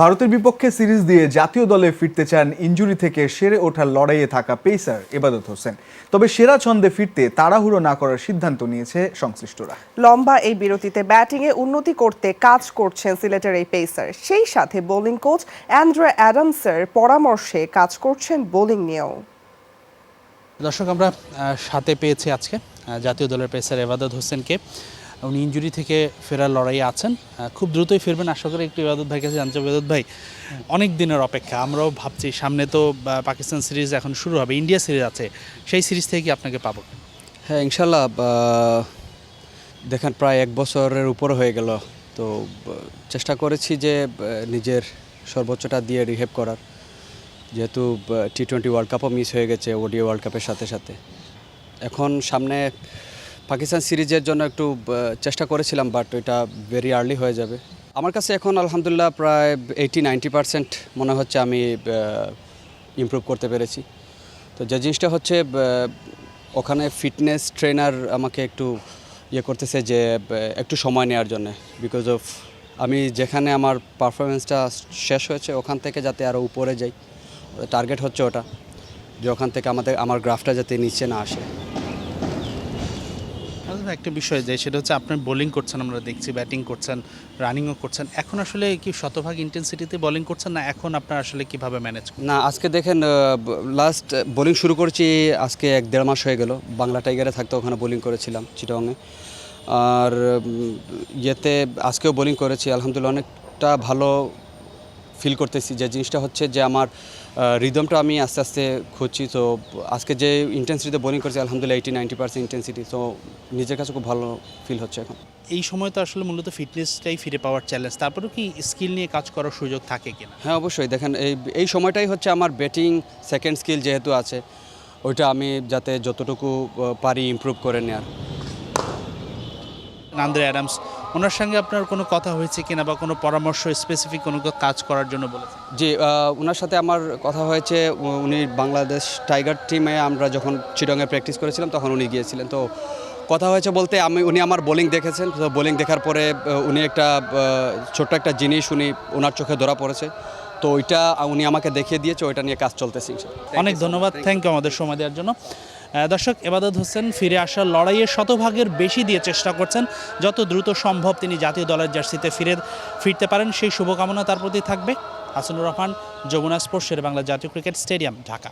ভারতের বিপক্ষে সিরিজ দিয়ে জাতীয় দলে ফিরতে চান ইঞ্জুরি থেকে সেরে ওঠার লড়াইয়ে থাকা পেসার এবাদত হোসেন। তবে সেরা ছন্দে ফিরতে তাড়াহুড়ো না করার সিদ্ধান্ত নিয়েছে সংশ্লিষ্টরা। লম্বা এই বিরতিতে ব্যাটিংয়ে উন্নতি করতে কাজ করছেন সিলেটের এই পেসার। সেই সাথে বোলিং কোচ অ্যান্ড্রে অ্যাডামসের পরামর্শে কাজ করছেন বোলিং নিয়েও। দর্শক আমরা সাথে পেয়েছি আজকে জাতীয় দলের পেসার এবাদত হোসেনকে। উনি ইঞ্জুরি থেকে ফেরার লড়াইয়ে আছেন। খুব দ্রুতই ফিরবেন। আশা করি একটু ইবাদত ভাই কাছে জানতে ইবাদত ভাই, অনেক দিনের অপেক্ষা। আমরাও ভাবছি সামনে তো পাকিস্তান সিরিজ এখন শুরু হবে। ইন্ডিয়া সিরিজ আছে। সেই সিরিজ থেকে কি আপনাকে পাবো? হ্যাঁ ইনশাল্লাহ দেখেন, প্রায় এক বছরের উপর হয়ে গেল। তো চেষ্টা করেছি যে নিজের সর্বোচ্চটা দিয়ে রিহেভ করার। যেহেতু টি টোয়েন্টি ওয়ার্ল্ড কাপও মিস হয়ে গেছে ওডিও ওয়ার্ল্ড কাপের সাথে সাথে। এখন সামনে পাকিস্তান সিরিজের জন্য একটু চেষ্টা করেছিলাম বাট এটা ভেরি আর্লি হয়ে যাবে। আমার কাছে এখন আলহামদুলিল্লাহ প্রায় এইটি নাইনটি পার্সেন্ট মনে হচ্ছে আমি ইমপ্রুভ করতে পেরেছি। তো যে জিনিসটা হচ্ছে ওখানে ফিটনেস ট্রেনার আমাকে একটু ইয়ে করতেছে যে একটু সময় নেওয়ার জন্য। বিকজ অফ আমি যেখানে আমার পারফরমেন্সটা শেষ হয়েছে, ওখান থেকে যাতে আরও উপরে যাই। টার্গেট হচ্ছে ওটা, যে ওখান থেকে আমাদের, আমার গ্রাফটা যাতে নিচে না আসে। একটা বিষয় যে সেটা হচ্ছে আপনি বোলিং করছেন, আমরা দেখছি ব্যাটিং করছেন রানিংও করছেন। এখন আসলে কি শতভাগ ইন্টেন্সিটিতে বোলিং করছেন না এখন আপনার আসলে কীভাবে ম্যানেজ না, আজকে দেখেন লাস্ট বোলিং শুরু করছি আজকে এক দেড় মাস হয়ে গেল। বাংলা টাইগারে থাকতে ওখানে বোলিং করেছিলাম চিটংয়ে আর ইয়েতে আজকেও বোলিং করেছি। আলহামদুলিল্লাহ অনেকটা ভালো ফিল করতেছি। যে জিনিসটা হচ্ছে যে আমার রিদমটা আমি আস্তে আস্তে খুঁজছি। তো আজকে যে ইন্টেন্সিটিতে বোলিং করেছি আলহামদুলিল্লাহ এইটি নাইনটি পার্সেন্ট ইন্টেন্সিটি তো নিজের কাছে খুব ভালো ফিল হচ্ছে এখন। এই সময় তো আসলে মূলত ফিটনেসটাই ফিরে পাওয়ার চ্যালেঞ্জ তারপরেও কি স্কিল নিয়ে কাজ করার সুযোগ থাকে কিনা? হ্যাঁ অবশ্যই। দেখেন এই এই সময়টাই হচ্ছে আমার ব্যাটিং সেকেন্ড স্কিল যেহেতু আছে ওইটা আমি যাতে যতটুকু পারি ইমপ্রুভ করে নেওয়ার নান্দ্রে অ্যাডামস ওনার সঙ্গে আপনার কোনো কথা হয়েছে কিনা বা কোনো পরামর্শ স্পেসিফিক কোনো কাজ করার জন্য বলেছেন? জি ওনার সাথে আমার কথা হয়েছে। উনি বাংলাদেশ টাইগার টিমে আমরা যখন চিডংয়ে প্র্যাকটিস করেছিলাম তখন উনি গিয়েছিলেন। তো কথা হয়েছে বলতে আমি উনি আমার বোলিং দেখেছেন। তো বোলিং দেখার পরে উনি একটা ছোট্ট একটা জিনিস উনি ওনার চোখে ধরা পড়েছে। তো ওইটা উনি আমাকে দেখিয়ে দিয়েছে ওইটা নিয়ে কাজ চলতেছে অনেক ধন্যবাদ। থ্যাংক ইউ আমাদের সময় দেওয়ার জন্য। দর্শক, এবাদত হোসেন ফিরে আসার লড়াইয়ে শতভাগের বেশি দিয়ে চেষ্টা করছেন। যত দ্রুত সম্ভব তিনি জাতীয় দলের জার্সিতে ফিরে, ফিরতে পারেন। সেই শুভকামনা তার প্রতি থাকবে। হাসানুর রহমান, যমুনা স্পোর্টস বাংলা জাতীয় ক্রিকেট স্টেডিয়াম, ঢাকা।